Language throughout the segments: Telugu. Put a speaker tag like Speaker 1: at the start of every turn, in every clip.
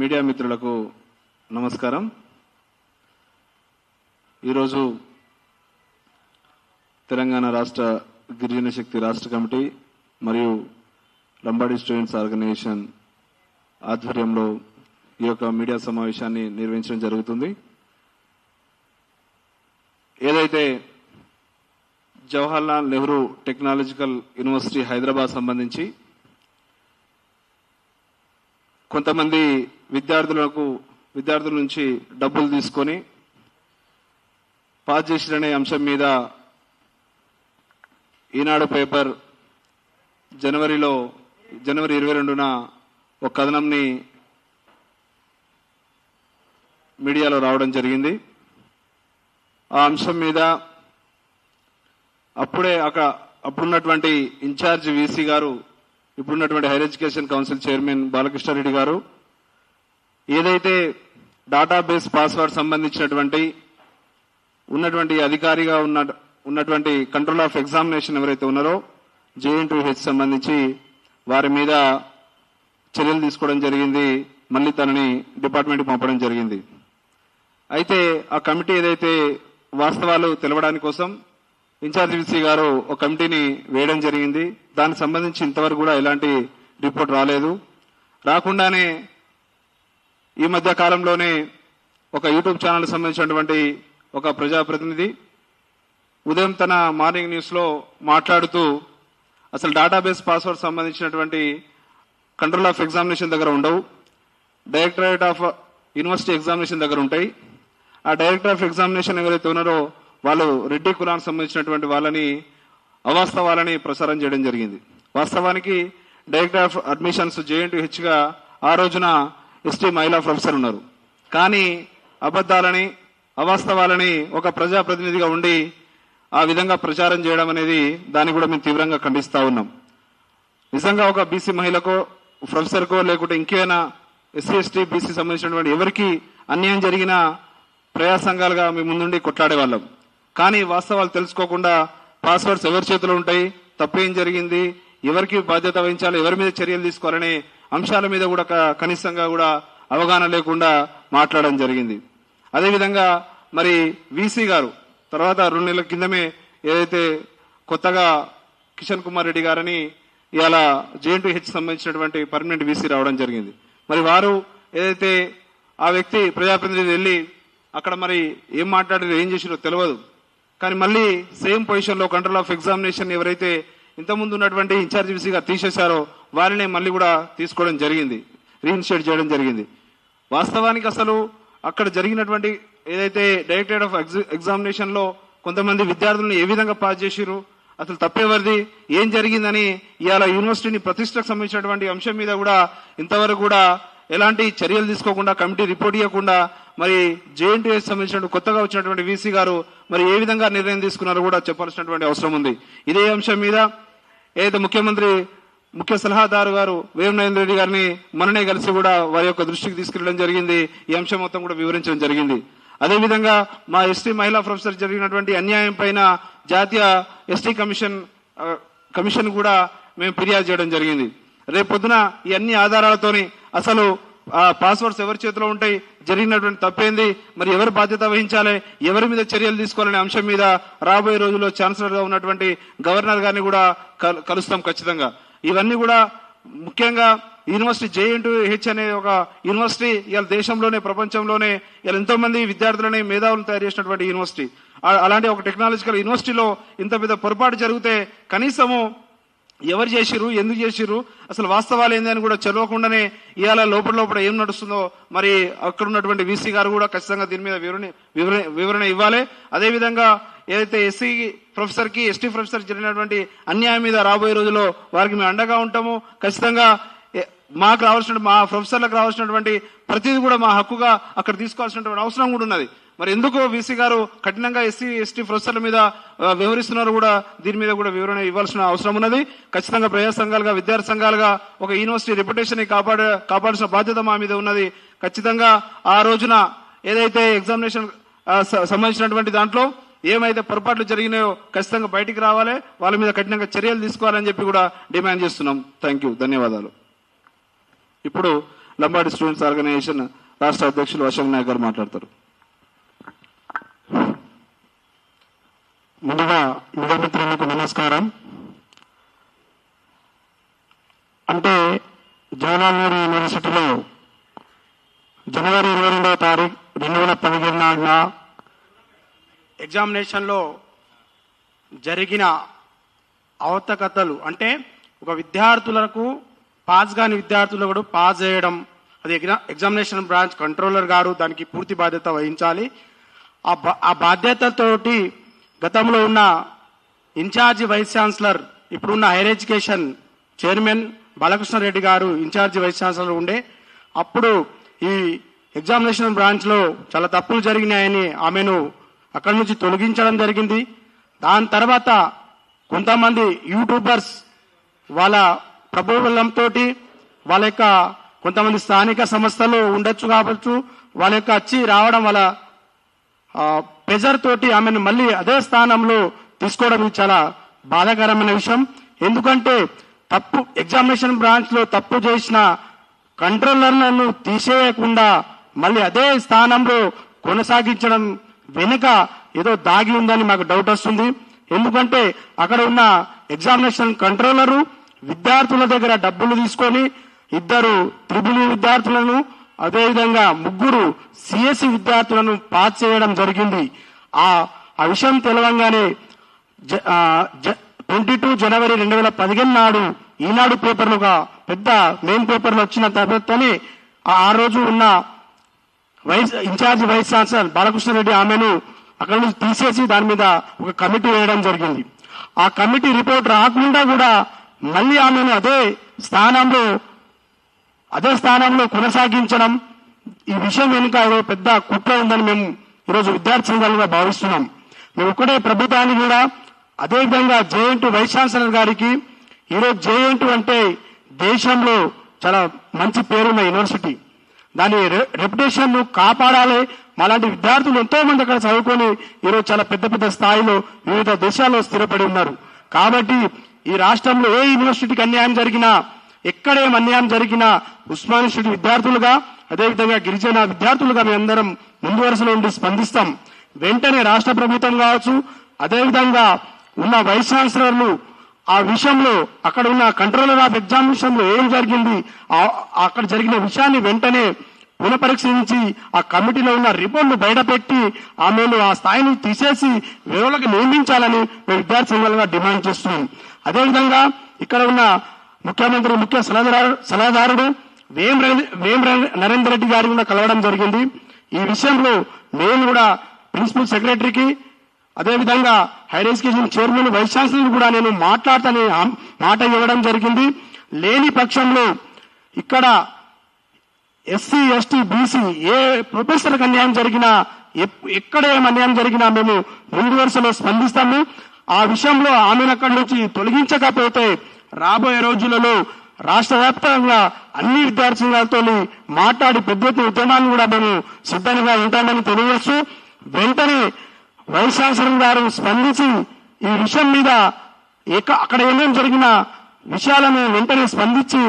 Speaker 1: మీడియా మిత్రులకు నమస్కారం. ఈరోజు తెలంగాణ రాష్ట్ర గిరిజన శక్తి రాష్ట్ర కమిటీ మరియు లంబాడీ స్టూడెంట్స్ ఆర్గనైజేషన్ ఆధ్వర్యంలో ఈ యొక్క మీడియా సమావేశాన్ని నిర్వహించడం జరుగుతుంది. ఏదైతే జవహర్లాల్ నెహ్రూ టెక్నాలజికల్ యూనివర్సిటీ హైదరాబాద్ సంబంధించి కొంతమంది విద్యార్థులకు విద్యార్థుల నుంచి డబ్బులు తీసుకొని పాస్ చేసిరనే అంశం మీద ఈనాడు పేపర్ జనవరిలో జనవరి ఇరవై రెండున ఒక కథనంని మీడియాలో రావడం జరిగింది. ఆ అంశం మీద అప్పుడే అక్కడ అప్పుడున్నటువంటి ఇన్ఛార్జ్ వీసీ గారు ఇప్పుడున్నటువంటి higher education council chairman Balakrishna Reddy garu ఏదైతే డేటాబేస్ పాస్వర్డ్ సంబంధించినటువంటి ఉన్నటువంటి అధికారిగా ఉన్న ఉన్నటువంటి కంట్రోల్ ఆఫ్ ఎగ్జామినేషన్ ఎవరైతే ఉన్నారో జేఎన్ హెచ్ సంబంధించి వారి మీద చర్యలు తీసుకోవడం జరిగింది మళ్ళీ తనని డిపార్ట్మెంట్కి పంపడం జరిగింది. అయితే ఆ కమిటీ ఏదైతే వాస్తవాలు తెలవడానికి కోసం ఇన్ఛార్జ్ విసి గారు ఒక కమిటీని వేయడం జరిగింది. దానికి సంబంధించి ఇంతవరకు కూడా ఎలాంటి రిపోర్ట్ రాలేదు. రాకుండానే ఈ మధ్య కాలంలోనే ఒక యూట్యూబ్ ఛానల్ సంబంధించినటువంటి ఒక ప్రజాప్రతినిధి ఉదయం తన మార్నింగ్ న్యూస్లో మాట్లాడుతూ అసలు డేటాబేస్ పాస్వర్డ్ సంబంధించినటువంటి కంట్రోల్ ఆఫ్ ఎగ్జామినేషన్ దగ్గర ఉండవు. డైరెక్టరేట్ ఆఫ్ యూనివర్సిటీ ఎగ్జామినేషన్ దగ్గర ఉంటాయి. ఆ డైరెక్టర్ ఆఫ్ ఎగ్జామినేషన్ ఎవరైతే ఉన్నారో వాళ్ళు రెడ్డి కులానికి సంబంధించినటువంటి వాళ్ళని అవాస్తవాలని ప్రసారం చేయడం జరిగింది. వాస్తవానికి డైరెక్టర్ ఆఫ్ అడ్మిషన్స్ జేఎన్టీహెచ్గా ఆ రోజున ఎస్టీ మహిళా ప్రొఫెసర్ ఉన్నారు. కానీ అబద్ధాలని అవాస్తవాలని ఒక ప్రజాప్రతినిధిగా ఉండి ఆ విధంగా ప్రచారం చేయడం అనేది దాన్ని కూడా మేము తీవ్రంగా ఖండిస్తూ ఉన్నాం. నిజంగా ఒక బీసీ మహిళకో ప్రొఫెసర్కో లేకుంటే ఇంకేమైనా ఎస్సీ ఎస్టీ బీసీ సంబంధించినటువంటి ఎవరికి అన్యాయం జరిగినా ప్రయాసంగాలుగా మేము ముందుండి కొట్లాడే వాళ్ళం కానీ వాస్తవాలు తెలుసుకోకుండా పాస్వర్డ్స్ ఎవరి చేతిలో ఉంటాయి తప్పేం జరిగింది ఎవరికి బాధ్యత వహించాలి ఎవరి మీద చర్యలు తీసుకోవాలనే అంశాల మీద కూడా కనీసంగా కూడా అవగాహన లేకుండా మాట్లాడడం జరిగింది. అదేవిధంగా మరి వీసీ గారు తర్వాత రెండు నెలల కిందమే ఏదైతే కొత్తగా కిషన్ కుమార్ రెడ్డి గారని ఇవాళ జేఎన్టీ హెచ్ సంబంధించినటువంటి పర్మనెంట్ వీసీ రావడం జరిగింది. మరి వారు ఏదైతే ఆ వ్యక్తి ప్రజాప్రతినిధి వెళ్ళి అక్కడ మరి ఏం మాట్లాడారు ఏం చేసిరో తెలియదు కానీ మళ్ళీ సేమ్ పొజిషన్లో కంట్రోల్ ఆఫ్ ఎగ్జామినేషన్ ఎవరైతే ఇంతకుముందు ఉన్నటువంటి ఇన్ఛార్జ్ విసిగా తీసేశారో వారినే మళ్ళీ కూడా తీసుకోవడం జరిగింది. రీఇన్స్టేట్ చేయడం జరిగింది. వాస్తవానికి అసలు అక్కడ జరిగినటువంటి ఏదైతే డైరెక్టరేట్ ఆఫ్ ఎగ్జామినేషన్లో కొంతమంది విద్యార్థులను ఏ విధంగా పాస్ చేసిరు అసలు తప్పేవరిది ఏం జరిగిందని ఇవాళ యూనివర్సిటీని ప్రతిష్టకు సంబంధించినటువంటి అంశం మీద కూడా ఇంతవరకు కూడా ఎలాంటి చర్యలు తీసుకోకుండా కమిటీ రిపోర్ట్ ఇవ్వకుండా మరి జేఎన్టీఎస్ సంబంధించిన కొత్తగా వచ్చినటువంటి వీసీ గారు మరి ఏ విధంగా నిర్ణయం తీసుకున్నారో కూడా చెప్పాల్సినటువంటి అవసరం ఉంది. ఇదే అంశం మీద ఏదైతే ముఖ్యమంత్రి ముఖ్య సలహాదారు గారు వేమనరేంద్ర రెడ్డి గారిని మననే కలిసి కూడా వారి యొక్క దృష్టికి తీసుకెళ్ళడం జరిగింది. ఈ అంశం మొత్తం కూడా వివరించడం జరిగింది. అదేవిధంగా మా ఎస్టీ మహిళా ప్రొఫెసర్ జరిగినటువంటి అన్యాయం పైన జాతీయ ఎస్టీ కమిషన్ కమిషన్ కూడా మేము ఫిర్యాదు చేయడం జరిగింది. రేపొద్దున ఈ అన్ని ఆధారాలతోని అసలు ఆ పాస్వర్డ్స్ ఎవరి చేతిలో ఉంటాయి జరిగినటువంటి తప్పేంది మరి ఎవరు బాధ్యత వహించాలి ఎవరి మీద చర్యలు తీసుకోవాలనే అంశం మీద రాబోయే రోజుల్లో ఛాన్సలర్గా ఉన్నటువంటి గవర్నర్ గారిని కూడా కలు- కలుస్తాం ఖచ్చితంగా. ఇవన్నీ కూడా ముఖ్యంగా యూనివర్సిటీ జేఎన్టు హెచ్ అనే ఒక యూనివర్సిటీ ఇవాళ దేశంలోనే ప్రపంచంలోనే ఇలా ఎంతో మంది విద్యార్థులని మేధావులను తయారు చేసినటువంటి యూనివర్సిటీ. అలాంటి ఒక టెక్నాలజికల్ యూనివర్సిటీలో ఇంత పెద్ద పొరపాటు జరిగితే కనీసము ఎవరు చేసిరు ఎందుకు చేసిరు అసలు వాస్తవాలు ఏంది అని కూడా చదవకుండానే ఇవాళ లోపల లోపల ఏం నడుస్తుందో మరి అక్కడ ఉన్నటువంటి వీసీ గారు కూడా ఖచ్చితంగా దీని మీద వివరణ వివరణ వివరణ ఇవ్వాలి. అదేవిధంగా ఏదైతే ఎస్సీ ప్రొఫెసర్కి ఎస్టీ ప్రొఫెసర్ జరిగినటువంటి అన్యాయం మీద రాబోయే రోజుల్లో వారికి మేము అండగా ఉంటాము. ఖచ్చితంగా మాకు రావాల్సిన మా ప్రొఫెసర్లకు రావాల్సినటువంటి ప్రతిదీ కూడా మా హక్కుగా అక్కడ తీసుకోవాల్సినటువంటి అవసరం కూడా ఉన్నది. మరి ఎందుకు వీసీ గారు కఠినంగా ఎస్సీ ఎస్టీ ప్రొఫెసర్ల మీద వ్యవహరిస్తున్నారు కూడా దీని మీద కూడా వివరణ ఇవ్వాల్సిన అవసరం ఉన్నది. ఖచ్చితంగా ప్రజా సంఘాలుగా విద్యార్థి సంఘాలుగా ఒక యూనివర్సిటీ రెప్యుటేషన్ కాపాడ కాపాడాల్సిన బాధ్యత మా మీద ఉన్నది. ఖచ్చితంగా ఆ రోజున ఏదైతే ఎగ్జామినేషన్ సంబంధించినటువంటి దాంట్లో ఏమైతే పొరపాట్లు జరిగినాయో ఖచ్చితంగా బయటికి రావాలి వాళ్ళ మీద కఠినంగా చర్యలు తీసుకోవాలని చెప్పి కూడా డిమాండ్ చేస్తున్నాం. థ్యాంక్ యూ ధన్యవాదాలు. ఇప్పుడు లంబాడి స్టూడెంట్స్ ఆర్గనైజేషన్ రాష్ట్ర అధ్యక్షులు అశోక్ నాయక్ గారు మాట్లాడతారు.
Speaker 2: ముందుగా మీడియా మిత్రులకు నమస్కారం. అంటే జవహర్లాల్ నెహ్రూ యూనివర్సిటీలో జనవరి ఇరవై రెండవ తారీఖు రెండు వేల పదిహేను నాడున ఎగ్జామినేషన్లో జరిగిన అవతకతలు అంటే ఒక విద్యార్థులకు పాస్ కాని విద్యార్థులు కూడా పాస్ చేయడం అది ఎగ్జా- ఎగ్జామినేషన్ బ్రాంచ్ కంట్రోలర్ గారు దానికి పూర్తి బాధ్యత వహించాలి. ఆ బా- ఆ బాధ్యతతోటి గతంలో ఉన్న ఇన్ఛార్జి వైస్ ఛాన్సలర్ ఇప్పుడున్న higher education chairman Balakrishna Reddy garu in charge vice chancellor ఉండే. అప్పుడు ఈ ఎగ్జామినేషన్ బ్రాంచ్లో చాలా తప్పులు జరిగినాయని ఆమెను అక్కడి నుంచి తొలగించడం జరిగింది. దాని తర్వాత కొంతమంది యూట్యూబర్స్ వాళ్ళ ప్రభుత్వంతో వాళ్ళ యొక్క కొంతమంది స్థానిక సంస్థలు ఉండొచ్చు కావచ్చు వాళ్ళ యొక్క వచ్చి రావడం వల్ల ప్రెజర్ తోటి ఆమెను మళ్ళీ అదే స్థానంలో తీసుకోవడం చాలా బాధాకరమైన విషయం. ఎందుకంటే తప్పు ఎగ్జామినేషన్ బ్రాంచ్లో తప్పు చేసిన కంట్రోలర్లను తీసేయకుండా మళ్ళీ అదే స్థానంలో కొనసాగించడం వెనుక ఏదో దాగి ఉందని మాకు డౌట్ వస్తుంది. ఎందుకంటే అక్కడ ఉన్న ఎగ్జామినేషన్ కంట్రోలరు విద్యార్థుల దగ్గర డబ్బులు తీసుకొని ఇద్దరు త్రిబుల్ విద్యార్థులను అదేవిధంగా ముగ్గురు సిఎస్సి విద్యార్థులను పాస్ చేయడం జరిగింది. ఆ ఆ విషయం తెలవంగానే ట్వంటీ టూ జనవరి రెండు వేల పదిహేను నాడు ఈనాడు పేపర్లు ఒక పెద్ద మెయిన్ పేపర్లు వచ్చిన తర్వాతనే ఆ- ఆ రోజు ఉన్న vice in charge vice chancellor Balakrishna Reddy ఆమెను అక్కడ నుంచి తీసేసి దాని మీద ఒక కమిటీ వేయడం జరిగింది. ఆ కమిటీ రిపోర్ట్ రాకుండా కూడా మళ్ళీ ఆమెను అదే స్థానంలో అదే స్థానంలో కొనసాగించడం ఈ విషయం వెనుక ఏదో పెద్ద కుట్ర ఉందని మేము ఈరోజు విద్యార్థి సంఘాలుగా భావిస్తున్నాం. మేము ఒక్కటే ప్రభుత్వాన్ని కూడా అదేవిధంగా జేఎన్టీ వైస్ ఛాన్సలర్ గారికి ఈరోజు జేఎన్టీ అంటే దేశంలో చాలా మంచి పేరున్న యూనివర్సిటీ. దాని రెప్యుటేషన్ను కాపాడాలి. మాలాంటి విద్యార్థులు ఎంతో మంది అక్కడ చదువుకొని ఈరోజు చాలా పెద్ద పెద్ద స్థాయిలో వివిధ దేశాల్లో స్థిరపడి ఉన్నారు. కాబట్టి ఈ రాష్ట్రంలో ఏ యూనివర్సిటీకి అన్యాయం జరిగినా ఎక్కడేం అన్యాయం జరిగినా ఉస్మాన్ యూనివర్సిటీ విద్యార్థులుగా అదేవిధంగా గిరిజన విద్యార్థులుగా మేమందరం ముందు వరుసలో ఉండి స్పందిస్తాం. వెంటనే రాష్ట్ర ప్రభుత్వం కావచ్చు అదేవిధంగా ఉన్న వైస్ ఛాన్సలర్లు ఆ విషయంలో అక్కడ ఉన్న కంట్రోలర్ ఆఫ్ ఎగ్జామినేషన్లో ఏం జరిగింది? అక్కడ జరిగిన విషయాన్ని వెంటనే పునఃపరీక్షించి ఆ కమిటీలో ఉన్న రిపోర్ట్ను బయటపెట్టి ఆమెను ఆ స్థాయిని తీసేసి వేరులకు నియమించాలని మేము విద్యార్థి సంఘాలుగా డిమాండ్ చేస్తున్నాం. అదేవిధంగా ఇక్కడ ఉన్న ముఖ్యమంత్రి ముఖ్య సలహాదారు సలహాదారుడు వేం వేం నరేందర్ రెడ్డి గారి కూడా కలవడం జరిగింది. ఈ విషయంలో నేను కూడా ప్రిన్సిపల్ సెక్రటరీకి అదేవిధంగా higher education chairman vice chancellor కూడా నేను మాట్లాడతానని మాట ఇవ్వడం జరిగింది. లేని పక్షంలో ఇక్కడ ఎస్సీ ఎస్టీ బీసీ ఏ ప్రొఫెసర్కి అన్యాయం జరిగినా ఎక్కడ ఏం అన్యాయం జరిగినా మేము ముందు వరుసలో స్పందిస్తాము. ఆ విషయంలో ఆమెను అక్కడి నుంచి తొలగించకపోతే రాబోయే రోజులలో రాష్ట్ర వ్యాప్తంగా అన్ని విద్యార్థి సంఘాలతో మాట్లాడి పెద్ద ఎత్తున ఉద్యమాన్ని కూడా మేము సిద్ధంగా ఉంటామని తెలియవచ్చు వెంటనే వైస్ ఛాన్సలర్ గారు స్పందించి ఈ విషయం మీద అక్కడ ఏమేం జరిగిన విషయాలను వెంటనే స్పందించి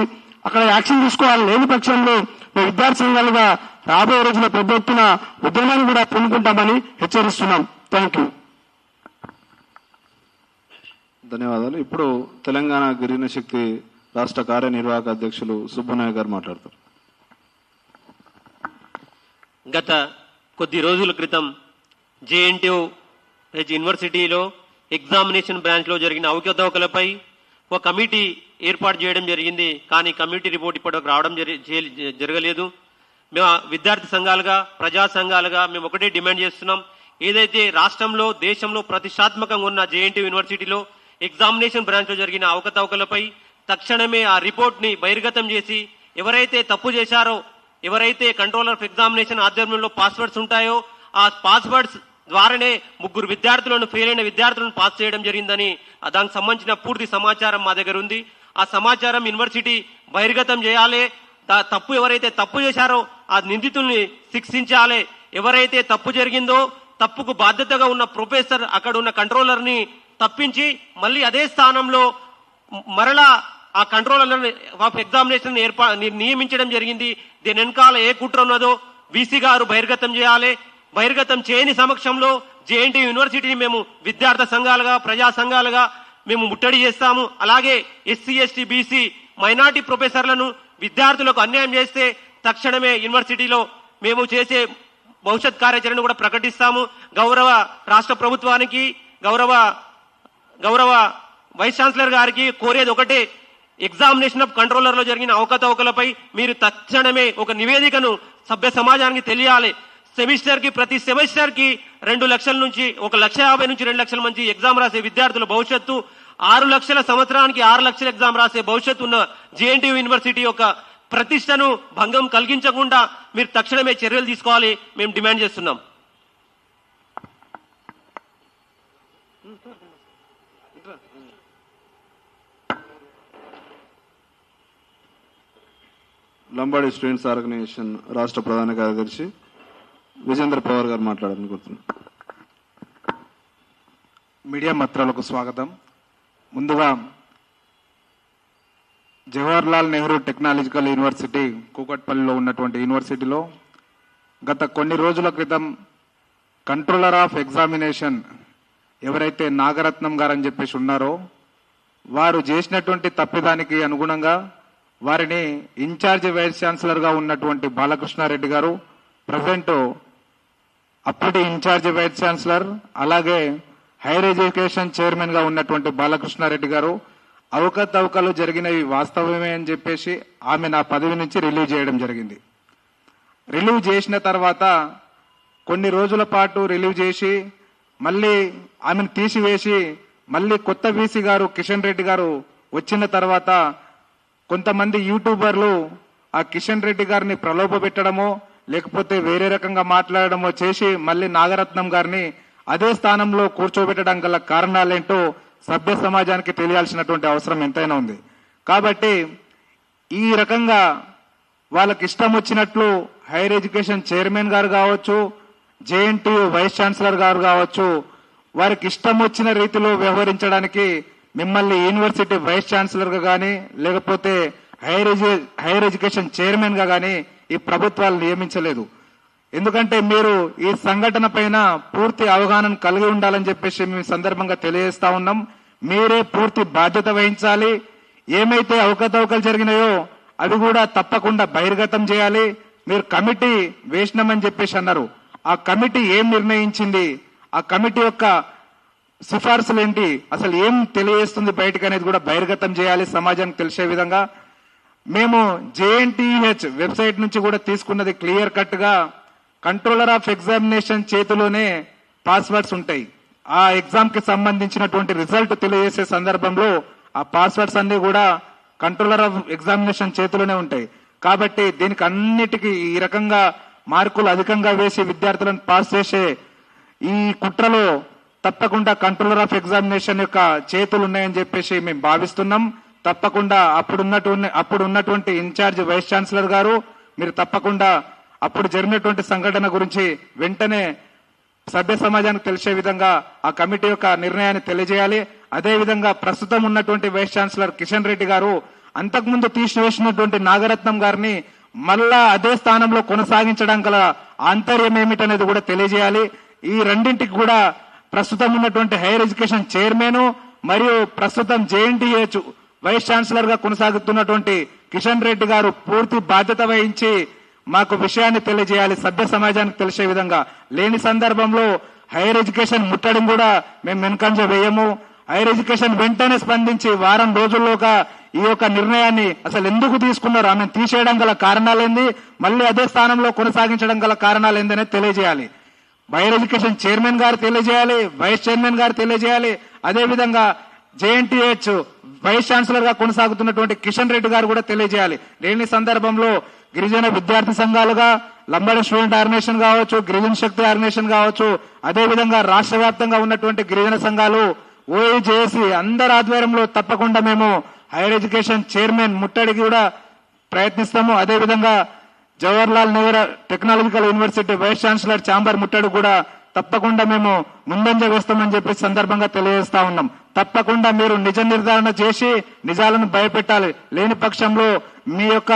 Speaker 2: అక్కడ యాక్షన్ తీసుకోవాలి లేని పక్షంలో మేము విద్యార్థి సంఘాలుగా రాబోయే రోజున పెద్ద ఎత్తున ఉద్యమాన్ని కూడా పూనుకుంటామని హెచ్చరిస్తున్నాం. థ్యాంక్ యూ
Speaker 1: ధన్యవాదాలు. ఇప్పుడు తెలంగాణ గిరిజన శక్తి రాష్ట్ర కార్యనిర్వాహక అధ్యక్షులు సుబ్బనాయక్ గారు మాట్లాడతారు.
Speaker 3: గత కొద్ది రోజుల క్రితం జేఎన్టీయు యూనివర్సిటీలో ఎగ్జామినేషన్ బ్రాంచ్లో జరిగిన అవకతవకలపై ఒక కమిటీ ఏర్పాటు చేయడం జరిగింది. కానీ కమిటీ రిపోర్ట్ ఇప్పటివరకు రావడం జరి- జరగలేదు. మేము విద్యార్థి సంఘాలుగా ప్రజా సంఘాలుగా మేము ఒకటే డిమాండ్ చేస్తున్నాం. ఏదైతే రాష్ట్రంలో దేశంలో ప్రతిష్టాత్మకంగా ఉన్న జేఎన్టీ యూనివర్సిటీలో ఎగ్జామినేషన్ బ్రాంచ్లో జరిగిన అవకతవకలపై తక్షణమే ఆ రిపోర్ట్ని బహిర్గతం చేసి ఎవరైతే తప్పు చేశారో ఎవరైతే కంట్రోలర్ ఆఫ్ ఎగ్జామినేషన్ ఆధ్వర్యంలో పాస్వర్డ్స్ ఉంటాయో ఆ పాస్వర్డ్స్ ద్వారానే ముగ్గురు విద్యార్థులను ఫెయిల్ అయిన విద్యార్థులను పాస్ చేయడం జరిగిందని దానికి సంబంధించిన పూర్తి సమాచారం మా దగ్గర ఉంది. ఆ సమాచారం యూనివర్సిటీ బహిర్గతం చేయాలి. దా- తప్పు ఎవరైతే తప్పు చేశారో ఆ నిందితుల్ని శిక్షించాలి. ఎవరైతే తప్పు జరిగిందో తప్పుకు బాధ్యతగా ఉన్న ప్రొఫెసర్ అక్కడ ఉన్న కంట్రోలర్ని తప్పించి మళ్ళీ అదే స్థానంలో మరలా ఆ కంట్రోలర్ ఆఫ్ ఎగ్జామినేషన్ ఏర్పా ని- నియమించడం జరిగింది. దీని వెనకాల ఏ కుట్ర ఉన్నదో వీసీ గారు బహిర్గతం చేయాలి. బహిర్గతం చేయని సమక్షంలో జేఎన్టీ యూనివర్సిటీని మేము విద్యార్థి సంఘాలుగా ప్రజా సంఘాలుగా మేము ముట్టడి చేస్తాము. అలాగే ఎస్సీ ఎస్టీ బీసీ మైనార్టీ ప్రొఫెసర్లను విద్యార్థులకు అన్యాయం చేస్తే తక్షణమే యూనివర్సిటీలో మేము చేసే భవిష్యత్ కార్యాచరణ కూడా ప్రకటిస్తాము. గౌరవ రాష్ట్ర ప్రభుత్వానికి గౌరవ గౌరవ వైస్ ఛాన్సలర్ గారికి కోరేది ఒకటే ఎగ్జామినేషన్ ఆఫ్ కంట్రోలర్లో జరిగిన అవకతవకలపై మీరు తక్షణమే ఒక నివేదికను సభ్య సమాజానికి తెలియాలి. సెమిస్టర్కి ప్రతి సెమిస్టర్కి రెండు లక్షల నుంచి ఒక లక్ష యాభై నుంచి రెండు లక్షల మంది ఎగ్జామ్ రాసే విద్యార్థుల భవిష్యత్తు ఆరు లక్షల సంవత్సరానికి ఆరు లక్షల ఎగ్జామ్ రాసే భవిష్యత్తు ఉన్న జేఎన్టీ యూనివర్సిటీ యొక్క ప్రతిష్టను భంగం కలిగించకుండా మీరు తక్షణమే చర్యలు తీసుకోవాలి మేము డిమాండ్ చేస్తున్నాం.
Speaker 1: లంబాడి స్టూడెంట్స్ ఆర్గనైజేషన్ రాష్ట్ర ప్రధాన కార్యదర్శి విజేంద్ర పవర్ గారు మాట్లాడాలని కోరుతున్నాను
Speaker 4: మీడియా మత్రాలకు స్వాగతం. ముందుగా జవహర్లాల్ నెహ్రూ టెక్నాలజికల్ యూనివర్సిటీ కూకట్పల్లిలో ఉన్నటువంటి యూనివర్సిటీలో గత కొన్ని రోజుల క్రితం కంట్రోలర్ ఆఫ్ ఎగ్జామినేషన్ ఎవరైతే నాగరత్నం గారు అని చెప్పేసి ఉన్నారో వారు చేసినటువంటి తప్పిదానికి అనుగుణంగా వారిని ఇన్ఛార్జ్ వైస్ ఛాన్సలర్గా ఉన్నటువంటి బాలకృష్ణారెడ్డి గారు ప్రజెంట్ అప్పటి ఇన్ఛార్జ్ వైస్ ఛాన్సలర్ అలాగే హైయర్ ఎడ్యుకేషన్ చైర్మన్గా ఉన్నటువంటి బాలకృష్ణారెడ్డి గారు అవకతవకలు జరిగినవి వాస్తవమే అని చెప్పేసి ఆమె నా పదవి నుంచి రిలీవ్ చేయడం జరిగింది. రిలీవ్ చేసిన తర్వాత కొన్ని రోజుల పాటు రిలీవ్ చేసి మళ్ళీ ఆమెను తీసివేసి మళ్ళీ కొత్త వీసీ గారు కిషన్ రెడ్డి గారు వచ్చిన తర్వాత కొంతమంది యూట్యూబర్లు ఆ కిషన్ రెడ్డి గారిని ప్రలోభ పెట్టడమో లేకపోతే వేరే రకంగా మాట్లాడడమో చేసి మళ్ళీ నాగరత్నం గారిని అదే స్థానంలో కూర్చోబెట్టడం గల కారణాలేంటో సభ్య సమాజానికి తెలియాల్సినటువంటి అవసరం ఎంతైనా ఉంది. కాబట్టి ఈ రకంగా వాళ్ళకి ఇష్టం వచ్చినట్లు హైయర్ ఎడ్యుకేషన్ చైర్మన్ గారు కావచ్చు జేఎన్టీయు వైస్ ఛాన్సలర్ గారు కావచ్చు వారికి ఇష్టం వచ్చిన రీతిలో వ్యవహరించడానికి మిమ్మల్ని యూనివర్సిటీ వైస్ ఛాన్సలర్గా కానీ లేకపోతే హైయర్ ఎడ్యు- హైయర్ ఎడ్యుకేషన్ చైర్మన్గా కానీ ఈ ప్రభుత్వాలు నియమించలేదు. ఎందుకంటే మీరు ఈ సంఘటన పైన పూర్తి అవగాహన కలిగి ఉండాలని చెప్పేసి మేము సందర్భంగా తెలియజేస్తా ఉన్నాం. మీరే పూర్తి బాధ్యత వహించాలి. ఏమైతే అవకతవకలు జరిగినాయో అవి కూడా తప్పకుండా బహిర్గతం చేయాలి. మీరు కమిటీ వేసినామని చెప్పేసి అన్నారు. ఆ కమిటీ ఏం నిర్ణయించింది? ఆ కమిటీ యొక్క సిఫార్సులు ఏంటి అసలు ఏం తెలియజేస్తుంది బయటకు అనేది కూడా బహిర్గతం చేయాలి. సమాజానికి తెలిసే విధంగా మేము జేఎన్టీహెచ్ వెబ్సైట్ నుంచి కూడా తీసుకున్నది క్లియర్ కట్గా కంట్రోలర్ ఆఫ్ ఎగ్జామినేషన్ చేతిలోనే పాస్వర్డ్స్ ఉంటాయి. ఆ ఎగ్జామ్కి సంబంధించినటువంటి రిజల్ట్ తెలియజేసే సందర్భంలో ఆ పాస్వర్డ్స్ అన్నీ కూడా కంట్రోలర్ ఆఫ్ ఎగ్జామినేషన్ చేతిలోనే ఉంటాయి. కాబట్టి దీనికి అన్నిటికీ ఈ రకంగా మార్కులు అధికంగా వేసి విద్యార్థులను పాస్ చేసే ఈ కుట్రలో తప్పకుండా కంట్రోలర్ ఆఫ్ ఎగ్జామినేషన్ యొక్క చేతులు ఉన్నాయని చెప్పేసి మేము భావిస్తున్నాం. తప్పకుండా అప్పుడున్నటువంటి అప్పుడు ఉన్నటువంటి ఇన్ఛార్జ్ వైస్ ఛాన్సలర్ గారు మీరు తప్పకుండా అప్పుడు జరిగినటువంటి సంఘటన గురించి వెంటనే సభ్య సమాజానికి తెలిసే విధంగా ఆ కమిటీ యొక్క నిర్ణయాన్ని తెలియజేయాలి. అదే విధంగా ప్రస్తుతం ఉన్నటువంటి వైస్ ఛాన్సలర్ కిషన్ రెడ్డి గారు అంతకుముందు తీసివేసినటువంటి నాగరత్నం గారిని మళ్ళా అదే స్థానంలో కొనసాగించడం గల ఆంతర్యం ఏమిటనేది కూడా తెలియజేయాలి. ఈ రెండింటికి కూడా ప్రస్తుతం ఉన్నటువంటి హైయర్ ఎడ్యుకేషన్ చైర్మన్ మరియు ప్రస్తుతం జేఎన్టీహెచ్ వైస్ ఛాన్సలర్గా కొనసాగుతున్నటువంటి కిషన్ రెడ్డి గారు పూర్తి బాధ్యత వహించి మాకు విషయాన్ని తెలియజేయాలి సభ్య సమాజానికి తెలిసే విధంగా. లేని సందర్భంలో హైయర్ ఎడ్యుకేషన్ ముట్టడం కూడా మేము వెనుకంజ వేయము. హైయర్ ఎడ్యుకేషన్ వెంటనే స్పందించి వారం రోజుల్లోగా ఈ యొక్క నిర్ణయాన్ని అసలు ఎందుకు తీసుకున్నారు? ఆమె తీసేయడం గల కారణాలేంది? మళ్ళీ అదే స్థానంలో కొనసాగించడం గల కారణాలు తెలియజేయాలి. హైయర్ ఎడ్యుకేషన్ చైర్మన్ గారు తెలియజేయాలి వైస్ చైర్మన్ గారు తెలియజేయాలి. అదే విధంగా జేఎన్టీహెచ్ వైస్ ఛాన్సలర్గా కొనసాగుతున్నటువంటి కిషన్ రెడ్డి గారు కూడా తెలియజేయాలి. లేని సందర్భంలో గిరిజన విద్యార్థి సంఘాలుగా లంబాడి స్టూడెంట్ ఆర్గనైజేషన్ కావచ్చు గిరిజన శక్తి ఆర్గనైజేషన్ కావచ్చు అదే విధంగా రాష్ట్ర వ్యాప్తంగా ఉన్నటువంటి గిరిజన సంఘాలు ఓఏజేసి అందరి ఆధ్వర్యంలో తప్పకుండా మేము హైయర్ ఎడ్యుకేషన్ చైర్మన్ ముట్టడికి కూడా ప్రయత్నిస్తాము. అదే విధంగా Jawaharlal Nehru technological university vice chancellor chamber ముట్టడి కూడా తప్పకుండా మేము ముందంజ వేస్తామని చెప్పి సందర్భంగా తెలియజేస్తా ఉన్నాం. తప్పకుండా మీరు నిజ నిర్ధారణ చేసి నిజాలను భయపెట్టాలి. లేని పక్షంలో మీ యొక్క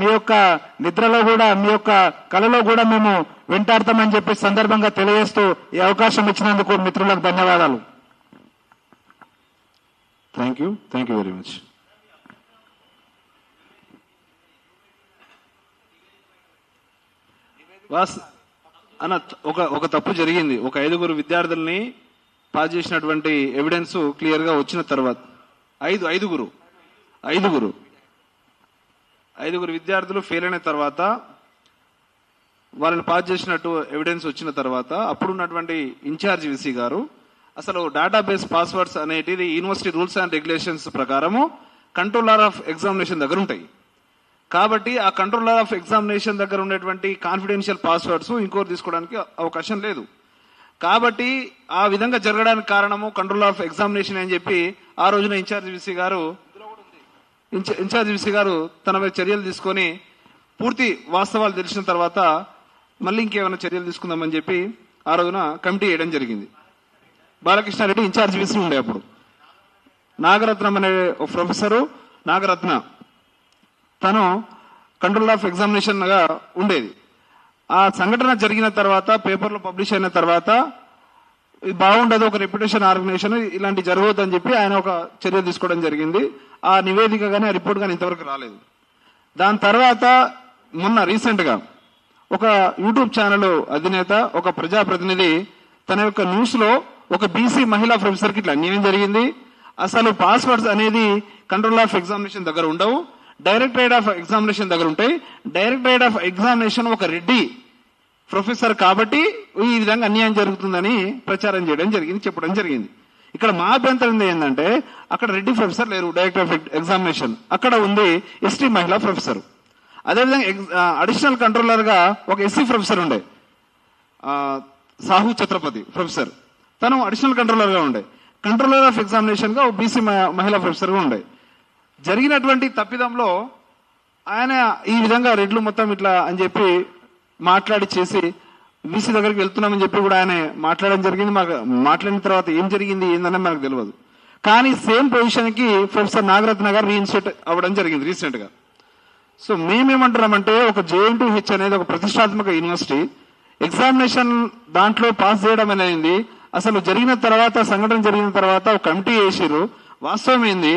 Speaker 4: మీ యొక్క నిద్రలో కూడా మీ యొక్క కలలో కూడా మేము వెంటాడతామని చెప్పి సందర్భంగా తెలియజేస్తూ ఈ అవకాశం ఇచ్చినందుకు మిత్రులకు ధన్యవాదాలు.
Speaker 1: Thank you thank you very much was అన్న ఒక ఒక తప్పు జరిగింది. ఒక ఐదుగురు విద్యార్థుల్ని పాస్ చేసినటువంటి ఎవిడెన్స్ క్లియర్గా వచ్చిన తర్వాత ఐదు ఐదుగురు ఐదుగురు ఐదుగురు విద్యార్థులు ఫెయిల్ అయిన తర్వాత వాళ్ళని పాస్ చేసినట్టు ఎవిడెన్స్ వచ్చిన తర్వాత అప్పుడున్నటువంటి ఇన్ఛార్జ్ విసి గారు అసలు డేటాబేస్ పాస్వర్డ్స్ అనేటిది యూనివర్సిటీ రూల్స్ అండ్ రెగ్యులేషన్స్ ప్రకారము కంట్రోలర్ ఆఫ్ ఎగ్జామినేషన్ దగ్గర ఉంటాయి. కాబట్టి ఆ కంట్రోలర్ ఆఫ్ ఎగ్జామినేషన్ దగ్గర ఉండేటువంటి కాన్ఫిడెన్షియల్ పాస్వర్డ్స్ ఇంకోటి తీసుకోవడానికి అవకాశం లేదు. కాబట్టి ఆ విధంగా జరగడానికి కారణము కంట్రోల్ ఆఫ్ ఎగ్జామినేషన్ అని చెప్పి ఆ రోజున in charge VC garu in charge VC garu తన మీద చర్యలు తీసుకొని పూర్తి వాస్తవాలు తెలిసిన తర్వాత మళ్ళీ ఇంకేమైనా చర్యలు తీసుకుందామని చెప్పి ఆ రోజున కమిటీ వేయడం జరిగింది. బాలకృష్ణారెడ్డి ఇన్ఛార్జ్ విసి ఉండే అప్పుడు. నాగరత్నం అనే ఒక ప్రొఫెసరు నాగరత్న. తను కంట్రోల్ ఆఫ్ ఎగ్జామినేషన్గా ఉండేది. ఆ సంఘటన జరిగిన తర్వాత పేపర్లో పబ్లిష్ అయిన తర్వాత ఇది బాగుండదు ఒక రెప్యుటేషన్ ఆర్గనైజేషన్ ఇలాంటి జరగవద్దని చెప్పి ఆయన ఒక చర్య తీసుకోవడం జరిగింది. ఆ నివేదిక కానీ ఆ రిపోర్ట్ కానీ ఇంతవరకు రాలేదు. దాని తర్వాత మొన్న రీసెంట్గా ఒక యూట్యూబ్ ఛానల్ అధినేత ఒక ప్రజాప్రతినిధి తన యొక్క న్యూస్లో ఒక బీసీ మహిళా ప్రొఫెసర్కి ఇట్లా అన్యాయం జరిగింది. అసలు పాస్వర్డ్స్ అనేది కంట్రోల్ ఆఫ్ ఎగ్జామినేషన్ దగ్గర ఉండవు. డైరెక్టరేట్ ఆఫ్ ఎగ్జామినేషన్ దగ్గర ఉంటాయి డైరెక్టరేట్ ఆఫ్ ఎగ్జామినేషన్ ఒక రెడ్డి ప్రొఫెసర్ కాబట్టి ఈ విధంగా అన్యాయం జరుగుతుందని ప్రచారం చేయడం జరిగింది చెప్పడం జరిగింది. ఇక్కడ మా అభ్యంతరం ఏంటంటే అక్కడ రెడ్డి ప్రొఫెసర్ లేరు డైరెక్టర్ ఆఫ్ ఎగ్జామినేషన్. అక్కడ ఉంది ఎస్టీ మహిళా ప్రొఫెసర్. అదేవిధంగా అడిషనల్ కంట్రోలర్గా ఒక ఎస్సీ ప్రొఫెసర్ ఉండే. సాహు ఛత్రపతి ప్రొఫెసర్. తను అడిషనల్ కంట్రోలర్గా ఉండే. కంట్రోలర్ ఆఫ్ ఎగ్జామినేషన్గా గా బీసీ మహిళా ప్రొఫెసర్గా ఉండే. జరిగినటువంటి తప్పిదంలో ఆయన ఈ విధంగా రెడ్లు మొత్తం ఇట్లా అని చెప్పి మాట్లాడి చేసి వీసీ దగ్గరికి వెళ్తున్నామని చెప్పి కూడా ఆయన మాట్లాడడం జరిగింది. మాకు మాట్లాడిన తర్వాత ఏం జరిగింది ఏందని మనకు తెలియదు కానీ సేమ్ పొజిషన్కి ప్రొఫెసర్ నాగరత్న గారు రీఇన్స్టేట్ అవ్వడం జరిగింది రీసెంట్గా. సో మేమేమంటున్నామంటే ఒక జేఎన్ హెచ్ అనేది ఒక ప్రతిష్టాత్మక యూనివర్సిటీ. ఎగ్జామినేషన్ దాంట్లో పాస్ చేయడం అనేది అసలు జరిగిన తర్వాత సంఘటన జరిగిన తర్వాత ఒక కమిటీ వేసిర్రు. వాస్తవం ఏంది?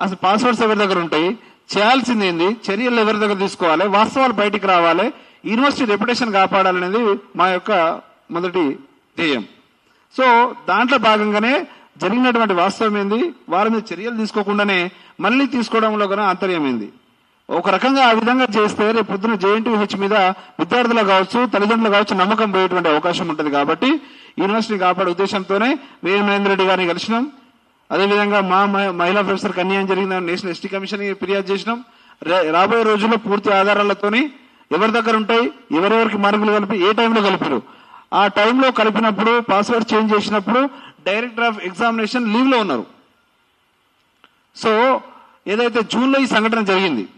Speaker 1: అసలు పాస్వర్డ్స్ ఎవరి దగ్గర ఉంటాయి? చేయాల్సింది ఏంది? చర్యలు ఎవరి దగ్గర తీసుకోవాలి? వాస్తవాలు బయటికి రావాలి? యూనివర్సిటీ రెప్యుటేషన్ కాపాడాలనేది మా యొక్క మొదటి ధ్యేయం. సో దాంట్లో భాగంగానే జరిగినటువంటి వాస్తవం ఏంది? వారి మీద చర్యలు తీసుకోకుండానే మళ్ళీ తీసుకోవడంలో కూడా ఆంతర్యమైంది ఒక రకంగా ఆ విధంగా చేస్తే రేపు పొద్దున జేఎన్టీహెచ్ మీద విద్యార్థులు కావచ్చు తల్లిదండ్రులు కావచ్చు నమ్మకం పోయేటువంటి అవకాశం ఉంటుంది కాబట్టి యూనివర్సిటీ కాపాడే ఉద్దేశంతోనే వేయ మహేందర్ రెడ్డి గారిని కలిసినాం. అదేవిధంగా మా మ- మహిళా ప్రొఫెసర్కి అన్యాయం జరిగిందని నేషనల్ ఎస్టీ కమిషన్ ఫిర్యాదు చేసినాం. రాబోయే రోజుల్లో పూర్తి ఆధారాలతోని ఎవరి దగ్గర ఉంటాయి ఎవరెవరికి మార్కులు కలిపి ఏ టైంలో కలిపారు? ఆ టైంలో కలిపినప్పుడు పాస్వర్డ్ చేంజ్ చేసినప్పుడు డైరెక్టర్ ఆఫ్ ఎగ్జామినేషన్ లీవ్లో ఉన్నారు. సో ఏదైతే జూన్లో ఈ సంఘటన జరిగింది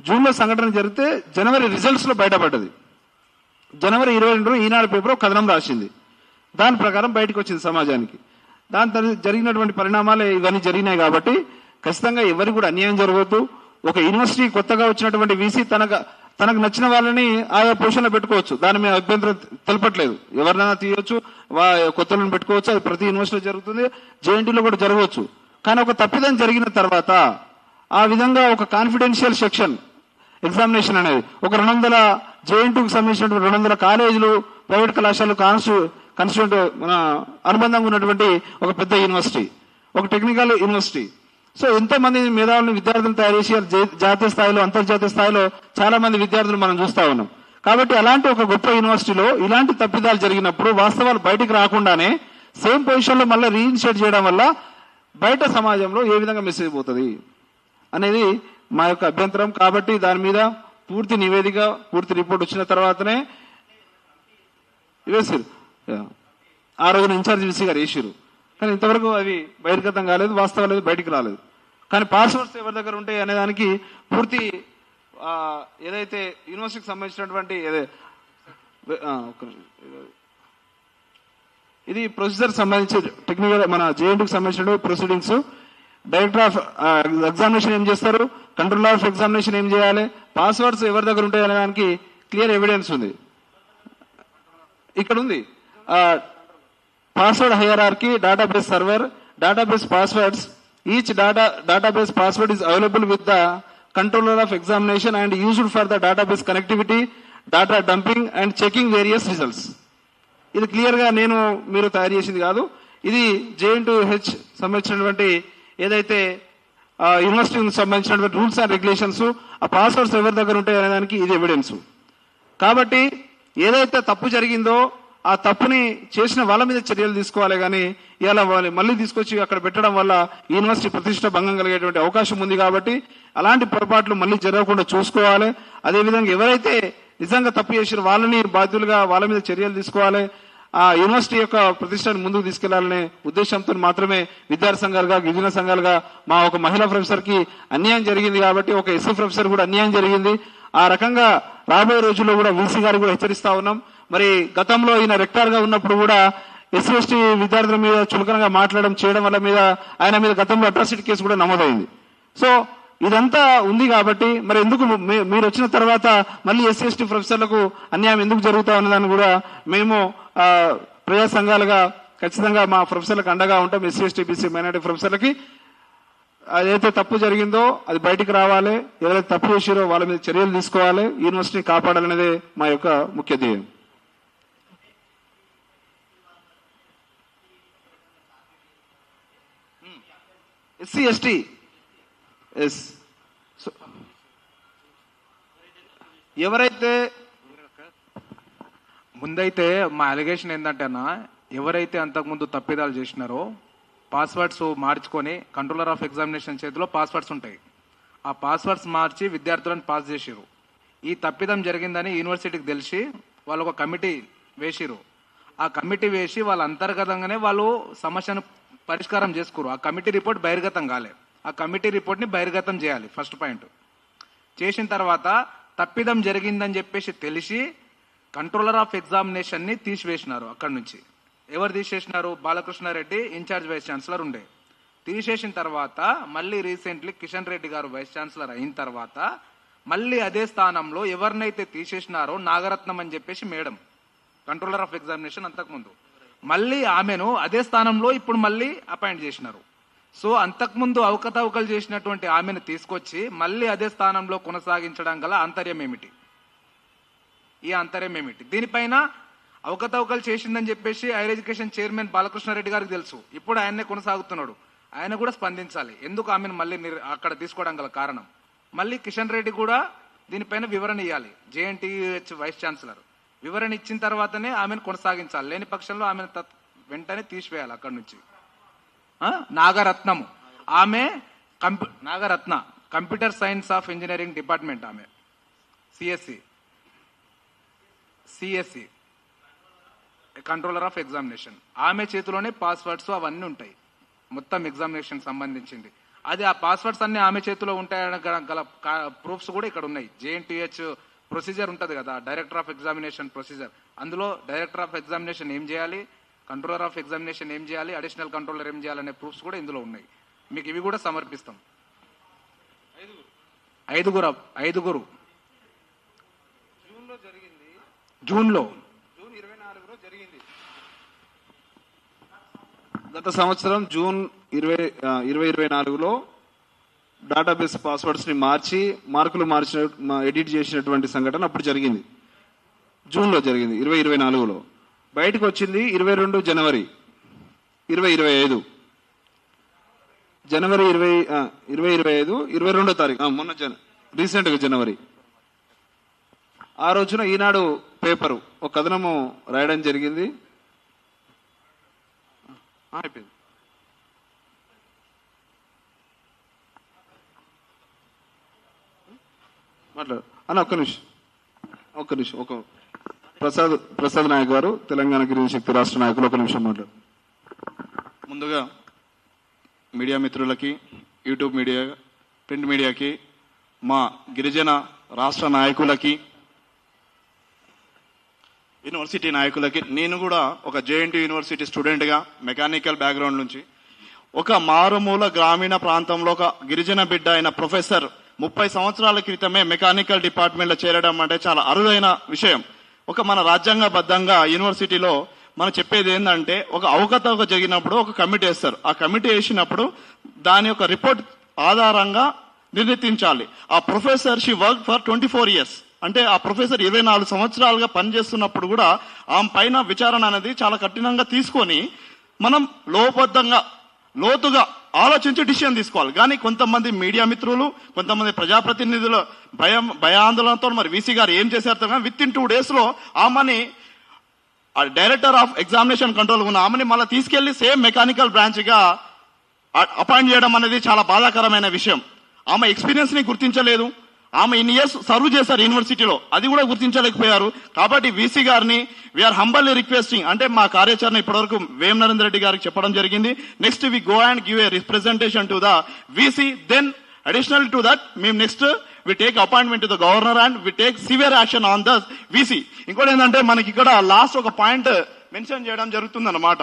Speaker 1: జూన్లో సంఘటన జరిగితే జనవరి రిజల్ట్స్లో బయటపడ్డది. జనవరి ఇరవై రెండు ఈనాడు పేపర్ కథనం రాసింది. దాని ప్రకారం బయటకు వచ్చింది సమాజానికి. దాని తర్వాత జరిగినటువంటి పరిణామాలు ఇవన్నీ జరిగినాయి కాబట్టి ఖచ్చితంగా ఎవరికి కూడా అన్యాయం జరగవద్దు. ఒక యూనివర్సిటీ కొత్తగా వచ్చినటువంటి వీసీ తనకు తనకు నచ్చిన వాళ్ళని ఆయా పొజిషన్లో పెట్టుకోవచ్చు. దాని మీద అభ్యంతరం తెలపట్లేదు. ఎవరినైనా తీయవచ్చు కొత్తలను పెట్టుకోవచ్చు అది ప్రతి యూనివర్సిటీలో జరుగుతుంది. జేఎన్టీలో కూడా జరగవచ్చు. కానీ ఒక తప్పిదం జరిగిన తర్వాత ఆ విధంగా ఒక కాన్ఫిడెన్షియల్ సెక్షన్ ఎగ్జామినేషన్ అనేది ఒక రెండు వందల జేఎన్టీకి సంబంధించినటువంటి రెండు వందల కాలేజీలు ప్రైవేట్ కళాశాలలు కాన్స్టి కన్స్టిట్యూంట్ మన అనుబంధంగా ఉన్నటువంటి ఒక పెద్ద యూనివర్సిటీ ఒక టెక్నికల్ యూనివర్సిటీ. సో ఎంతో మంది మేధావులను విద్యార్థులు తయారు చేసి జాతీయ స్థాయిలో అంతర్జాతీయ స్థాయిలో చాలా మంది విద్యార్థులు మనం చూస్తా ఉన్నాం. కాబట్టి అలాంటి ఒక గొప్ప యూనివర్సిటీలో ఇలాంటి తప్పిదాలు జరిగినప్పుడు వాస్తవాలు బయటికి రాకుండానే సేమ్ పొజిషన్లో మళ్ళీ రీఇన్స్టేట్ చేయడం వల్ల బయట సమాజంలో ఏ విధంగా మెసేజ్ పోతుంది అనేది మా యొక్క అభ్యంతరం. కాబట్టి దాని మీద పూర్తి నివేదిక పూర్తి రిపోర్ట్ వచ్చిన తర్వాతనే వేసారు ఆ రోజున ఇన్ఛార్జ్ విసి గారు వేసారు కానీ ఇంతవరకు అవి బహిర్గతం కాలేదు వాస్తవాలు లేదు బయటికి రాలేదు. కానీ పాస్వర్డ్స్ ఎవరి దగ్గర ఉంటాయి అనే దానికి పూర్తి ఏదైతే యూనివర్సిటీకి సంబంధించినటువంటి ఇది ప్రొసీజర్ సంబంధించి టెక్నికల్ మన జేఎన్టీకి సంబంధించిన ప్రొసీడింగ్స్ డైరెక్టర్ ఆఫ్ ఎగ్జామినేషన్ ఏం చేస్తారు? కంట్రోల్ ఆఫ్ ఎగ్జామినేషన్ ఏం చేయాలి? పాస్వర్డ్స్ ఎవరి దగ్గర ఉంటాయి అనే దానికి క్లియర్ ఎవిడెన్స్ ఉంది. ఇక్కడ ఉంది. Password hierarchy database server database passwords each data database password is available with the controller of examination and used for the database connectivity data dumping and checking various results ఇది క్లియర్గా నేను మీరు తయారు చేసింది కాదు. ఇది జేఎన్ టు హెచ్ సంబంధించినటువంటి ఏదైతే ఆ, యూనివర్సిటీకి సంబంధించినటువంటి రూల్స్ అండ్ రెగ్యులేషన్స్ ఆ పాస్వర్డ్స్ ఎవరి దగ్గర ఉంటాయి అనేదానికి ఇది ఎవిడెన్స్ కాబట్టి ఏదైతే తప్పు జరిగిందో ఆ తప్పుని చేసిన వాళ్ళ మీద చర్యలు తీసుకోవాలి కానీ ఇలా వాళ్ళు మళ్ళీ తీసుకొచ్చి అక్కడ పెట్టడం వల్ల యూనివర్సిటీ ప్రతిష్ట భంగం కలిగేటువంటి అవకాశం ఉంది కాబట్టి అలాంటి పొరపాట్లు మళ్ళీ జరగకుండా చూసుకోవాలి. అదేవిధంగా ఎవరైతే నిజంగా తప్పు చేసిన వాళ్ళని బాధ్యులుగా వాళ్ళ మీద చర్యలు తీసుకోవాలి. ఆ యూనివర్సిటీ యొక్క ప్రతిష్టను ముందుకు తీసుకెళ్ళాలనే ఉద్దేశంతో మాత్రమే విద్యార్థి సంఘాలుగా గిరిజన సంఘాలుగా మా ఒక మహిళా ప్రొఫెసర్కి అన్యాయం జరిగింది కాబట్టి ఒక ఎస్ఎఫ్ ప్రొఫెసర్ కూడా అన్యాయం జరిగింది. ఆ రకంగా రాబోయే రోజుల్లో కూడా వీసీ గారు కూడా హెచ్చరిస్తా ఉన్నాం. మరి గతంలో ఈయన రెక్టార్గా ఉన్నప్పుడు కూడా ఎస్సీ ఎస్టీ విద్యార్థుల మీద చులకనగా మాట్లాడడం చేయడం వల్ల మీద ఆయన మీద గతంలో అట్రాసిటీ కేసు కూడా నమోదైంది. సో ఇదంతా ఉంది కాబట్టి మరి ఎందుకు మీరు వచ్చిన తర్వాత మళ్ళీ ఎస్సీ ఎస్టీ ప్రొఫెసర్లకు అన్యాయం ఎందుకు జరుగుతా ఉన్నదని కూడా మేము ప్రజా సంఘాలుగా ఖచ్చితంగా మా ప్రొఫెసర్లకు అండగా ఉంటాం ఎస్సీ ఎస్టీ బీసీ మైనార్టీ ప్రొఫెసర్లకి. ఏదైతే తప్పు జరిగిందో అది బయటికి రావాలి. ఎవరైతే తప్పు చేసారో వాళ్ళ మీద చర్యలు తీసుకోవాలి. యూనివర్సిటీని కాపాడాలనేదే మా యొక్క ముఖ్య ధ్యేయం. SC ST S. ఎవరైతే
Speaker 4: ముందైతే మా అలిగేషన్ ఏంటంటే ఎవరైతే అంతకుముందు తప్పిదాలు చేసినారో పాస్వర్డ్స్ మార్చుకొని కంట్రోలర్ ఆఫ్ ఎగ్జామినేషన్ చేతిలో పాస్వర్డ్స్ ఉంటాయి. ఆ పాస్వర్డ్స్ మార్చి విద్యార్థులను పాస్ చేసిరు ఈ తప్పిదం జరిగిందని యూనివర్సిటీకి తెలిసి వాళ్ళు ఒక కమిటీ వేసిరు ఆ కమిటీ వేసి వాళ్ళ అంతర్గతంగానే వాళ్ళు సమస్యను పరిష్కారం చేసుకోరు. ఆ కమిటీ రిపోర్ట్ బహిర్గతం కాలే. ఆ కమిటీ రిపోర్ట్ని బహిర్గతం చేయాలి ఫస్ట్ పాయింట్. చేసిన తర్వాత తప్పిదం జరిగిందని చెప్పేసి తెలిసి కంట్రోలర్ ఆఫ్ ఎగ్జామినేషన్ని తీసివేసినారు అక్కడి నుంచి. ఎవరు తీసేసినారు బాలకృష్ణారెడ్డి ఇన్ఛార్జ్ వైస్ ఛాన్సలర్ ఉండే. తీసేసిన తర్వాత మళ్ళీ రీసెంట్లీ కిషన్ రెడ్డి గారు వైస్ ఛాన్సలర్ అయిన తర్వాత మళ్ళీ అదే స్థానంలో ఎవరినైతే తీసేసినారో నాగరత్నం అని చెప్పేసి మేడం కంట్రోలర్ ఆఫ్ ఎగ్జామినేషన్ అంతకుముందు. మళ్ళీ ఆమెను అదే స్థానంలో ఇప్పుడు మళ్ళీ అపాయింట్ చేసినారు. సో అంతకుముందు అవకతవకలు చేసినటువంటి ఆమెను తీసుకొచ్చి మళ్ళీ అదే స్థానంలో కొనసాగించడం గల ఆంతర్యం ఏమిటి? ఈ అంతర్యం ఏమిటి? దీనిపైన అవకతవకలు చేసిందని చెప్పేసి హైర్ ఎడ్యుకేషన్ చైర్మన్ బాలకృష్ణారెడ్డి గారికి తెలుసు. ఇప్పుడు ఆయన్నే కొనసాగుతున్నాడు. ఆయన కూడా స్పందించాలి. ఎందుకు ఆమెను మళ్ళీ అక్కడ తీసుకోవడం గల కారణం? మళ్ళీ కిషన్ రెడ్డి కూడా దీనిపైన వివరణ ఇవ్వాలి జేఎన్టీహెచ్ వైస్ ఛాన్సలర్. వివరణ ఇచ్చిన తర్వాతనే ఆమెను కొనసాగించాలి. లేని పక్షంలో ఆమెను తత్- వెంటనే తీసివేయాలి అక్కడి నుంచి. నాగరత్నము. ఆమె కంప్యూ Nagaratna computer science of engineering department ఆమె. CSC CSC controller of examination. ఆమె చేతిలోనే పాస్వర్డ్స్ అవన్నీ ఉంటాయి. మొత్తం ఎగ్జామినేషన్ సంబంధించింది. అది ఆ పాస్వర్డ్స్ అన్ని ఆమె చేతిలో ఉంటాయని గల ప్రూఫ్స్ కూడా ఇక్కడ ఉన్నాయి. జేఎన్టీహెచ్ ప్రొసీజర్ ఉంటుంది కదా డైరెక్టర్ ఆఫ్ ఎగ్జామినేషన్ ప్రొసీజర్. అందులో డైరెక్టర్ ఆఫ్ ఎగ్జామినేషన్ ఏం చేయాలి? కంట్రోలర్ ఆఫ్ ఎగ్జామినేషన్ ఏం చేయాలి? అడిషనల్ కంట్రోలర్ ఏం చేయాలనే ప్రూఫ్స్ కూడా ఇందులో ఉన్నాయి. మీకు ఇవి కూడా సమర్పిస్తాం. ఐదుగురు ఐదుగురు. జూన్లో
Speaker 1: గత సంవత్సరం జూన్ ఇరవై ఇరవై ఇరవై నాలుగులో డేటాబేస్ పాస్వర్డ్స్ని మార్చి మార్కులు మార్చిన ఎడిట్ చేసినటువంటి సంఘటన అప్పుడు జరిగింది. జూన్లో జరిగింది ఇరవై ఇరవై నాలుగులో. బయటకు వచ్చింది ఇరవై రెండు జనవరి ఇరవై ఇరవై ఐదు. జనవరి ఇరవై ఇరవై ఇరవై ఐదు ఇరవై రెండో తారీఖు మొన్న జన రీసెంట్గా జనవరి. ఆ రోజున ఈనాడు పేపరు ఒక కథనము రాయడం జరిగింది. అయిపోయింది. మాట్లాడు. అన్న ఒక్క నిమిషం. ఒక్క నిమిషం ఒక ప్రసాద్ ప్రసాద్ నాయక్ గారు తెలంగాణ గిరిజన శక్తి రాష్ట్ర నాయకులు ఒక నిమిషం మాట్లాడు.
Speaker 5: ముందుగా మీడియా మిత్రులకి యూట్యూబ్ మీడియా ప్రింట్ మీడియాకి మా గిరిజన రాష్ట్ర నాయకులకి యూనివర్సిటీ నాయకులకి నేను కూడా ఒక జేఎన్టీ యూనివర్సిటీ స్టూడెంట్గా మెకానికల్ బ్యాక్గ్రౌండ్ నుంచి ఒక మారుమూల గ్రామీణ ప్రాంతంలో ఒక గిరిజన బిడ్డ అయిన ప్రొఫెసర్ ముప్పై సంవత్సరాల క్రితమే మెకానికల్ డిపార్ట్మెంట్లో చేరడం అంటే చాలా అరుదైన విషయం. ఒక మన రాజ్యాంగబద్ధంగా యూనివర్సిటీలో మనం చెప్పేది ఏంటంటే ఒక అవకతవక జరిగినప్పుడు ఒక కమిటీ వేస్తారు. ఆ కమిటీ వేసినప్పుడు దాని యొక్క రిపోర్ట్ ఆధారంగా నిర్ణయించాలి. ఆ professor she work for twenty four years అంటే ఆ ప్రొఫెసర్ ఇరవై నాలుగు సంవత్సరాలుగా పనిచేస్తున్నప్పుడు కూడా ఆమె పైన విచారణ అనేది చాలా కఠినంగా తీసుకొని మనం లోబద్ధంగా లోతుగా ఆలోచించి డిసిషన్ తీసుకోవాలి. కానీ కొంతమంది మీడియా మిత్రులు కొంతమంది ప్రజాప్రతినిధులు భయం భయాందోళనతో మరి వీసీ గారు ఏం చేశారు కానీ విత్ ఇన్ టూ డేస్లో ఆమెని డైరెక్టర్ ఆఫ్ ఎగ్జామినేషన్ కంట్రోల్ ఉన్న ఆమెని మళ్ళీ తీసుకెళ్ళి సేమ్ మెకానికల్ బ్రాంచ్గా అపాయింట్ చేయడం అనేది చాలా బాధాకరమైన విషయం. ఆమె ఎక్స్పీరియన్స్ని గుర్తించలేదు. ఆమె ఇన్ని ఇయర్స్ సర్వ్ చేశారు యూనివర్సిటీలో అది కూడా గుర్తించలేకపోయారు. కాబట్టి వీసీ గారిని వీఆర్ హంబల్లీ రిక్వెస్టింగ్ అంటే మా కార్యాచరణ ఇప్పటివరకు వేమ నరేంద్ర రెడ్డి గారికి చెప్పడం జరిగింది. Next we go and give a representation to the VC then additional to that మేము next we take appointment to the governor and we take severe action on the VC ఇంకోటి ఏంటంటే మనకి ఇక్కడ లాస్ట్ ఒక పాయింట్ మెన్షన్ చేయడం జరుగుతుంది అన్నమాట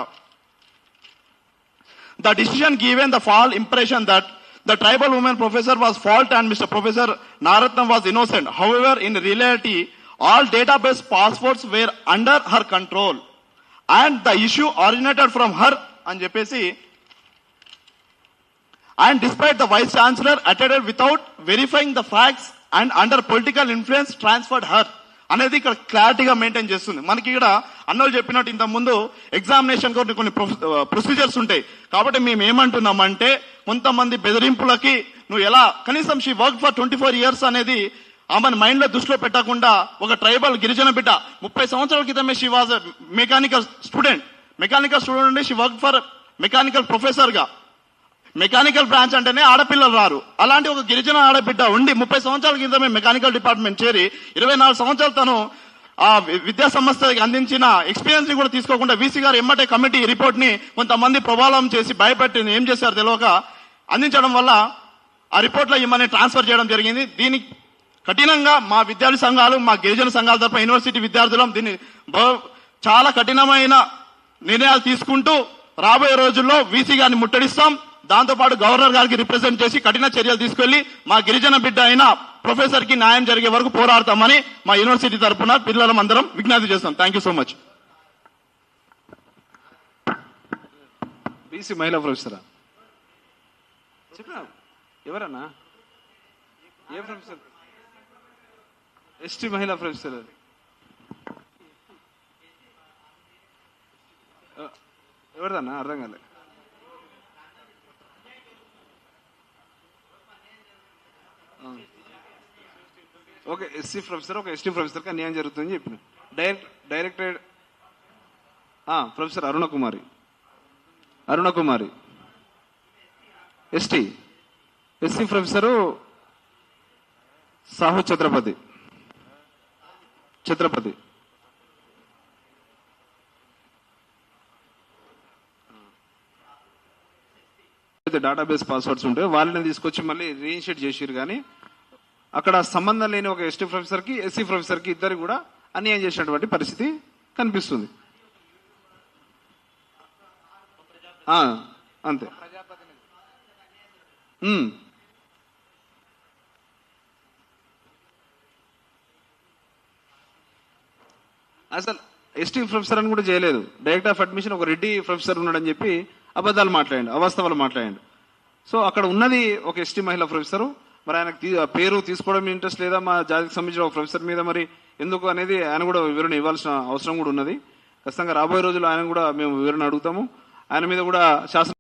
Speaker 5: the decision given the fall impression that the tribal woman professor was fault and Mr. Professor Naratnam was innocent. However, in reality, all database passwords were under her control and the issue originated from her అని చెప్పేసి and despite the vice chancellor attended without verifying the facts and under political influence transferred her అనేది ఇక్కడ క్లారిటీగా మెయింటైన్ చేస్తుంది మనకి ఇక్కడ అన్నోళ్ళు చెప్పినట్టు ఇంత ముందు ఎగ్జామినేషన్ కొన్ని కొన్ని ప్రొసీజర్స్ ఉంటాయి. కాబట్టి మేము ఏమంటున్నామంటే కొంతమంది బెదిరింపులకి నువ్వు ఎలా కనీసం she work for twenty four years అనేది ఆమెను మైండ్లో దృష్టిలో పెట్టకుండా ఒక ట్రైబల్ గిరిజన బిడ్డ ముప్పై సంవత్సరాల క్రితమే she was mechanical student mechanical student she work for mechanical ప్రొఫెసర్గా. మెకానికల్ బ్రాంచ్ అంటేనే ఆడపిల్లలు రారు. అలాంటి ఒక గిరిజన ఆడబిడ్డ ఉండి ముప్పై సంవత్సరాల క్రితమే మెకానికల్ డిపార్ట్మెంట్ చేరి ఇరవై నాలుగు సంవత్సరాలు తను ఆ విద్యా సంస్థకి అందించిన ఎక్స్పీరియన్స్ని కూడా తీసుకోకుండా వీసీ గారు ఎమ్మటే కమిటీ రిపోర్ట్ని కొంతమంది ప్రభావం చేసి భయపెట్టి ఏం చేశారు తెలియక అందించడం వల్ల ఆ రిపోర్ట్లో ట్రాన్స్ఫర్ చేయడం జరిగింది. దీనికి కఠినంగా మా విద్యార్థి సంఘాలు మా గిరిజన సంఘాల తరఫున యూనివర్సిటీ విద్యార్థులం దీన్ని చాలా కఠినమైన నిర్ణయాలు తీసుకుంటూ రాబోయే రోజుల్లో వీసీ గారిని ముట్టడిస్తాం. దాంతోపాటు గవర్నర్ గారికి రిప్రజెంట్ చేసి కఠిన చర్యలు తీసుకెళ్ళి మా గిరిజన బిడ్డ అయిన ప్రొఫెసర్కి న్యాయం జరిగే వరకు పోరాడతామని మా యూనివర్సిటీ తరఫున పిల్లలం అందరం విజ్ఞప్తి చేస్తాం. Thank you so much
Speaker 1: BC మహిళా ప్రొఫెసరా? చెప్పినా ఎవరన్నా? ఏ ప్రొఫెసర్? ఎస్టీ మహిళా ప్రొఫెసర్ ఎవరిదన్నా? అర్థం కాలేదు ఓకే ఎస్సీ ప్రొఫెసర్ ఒక ఎస్టీ ప్రొఫెసర్కి అన్యాయం జరుగుతుందని చెప్పిన. Direct directed professor Aruna Kumari. Aruna Kumari. ST. SC professor Sahu Chhatrapati. Chhatrapati. Database passwords ఉంటాయి వాళ్ళని తీసుకొచ్చి మళ్ళీ రీఇన్షియేట్ చేసిరు కానీ అక్కడ సంబంధం లేని ఒక ఎస్టీ ప్రొఫెసర్కి ఎస్సీ ప్రొఫెసర్కి ఇద్దరు కూడా అన్యాయం చేసినటువంటి పరిస్థితి కనిపిస్తుంది. అంతే. అసలు ఎస్టీ ప్రొఫెసర్ అని కూడా చేయలేదు. డైరెక్ట్ ఆఫ్ అడ్మిషన్ ఒక రెడ్డి ప్రొఫెసర్ ఉన్నాడని చెప్పి అబద్ధాలు మాట్లాడండి అవాస్తవాలు మాట్లాడండి. సో అక్కడ ఉన్నది ఒక ఎస్టీ మహిళా ప్రొఫెసర్ మరి ఆయనకు తీ- పేరు తీసుకోవడం ఇంట్రెస్ట్ లేదా? మా జాతికి సంబంధించిన ఒక ప్రొఫెసర్ మీద మరి ఎందుకు అనేది ఆయన కూడా వివరణ ఇవ్వాల్సిన అవసరం కూడా ఉన్నది. ఖచ్చితంగా రాబోయే రోజుల్లో ఆయన కూడా మేము వివరణ అడుగుతాము. ఆయన మీద కూడా శాసన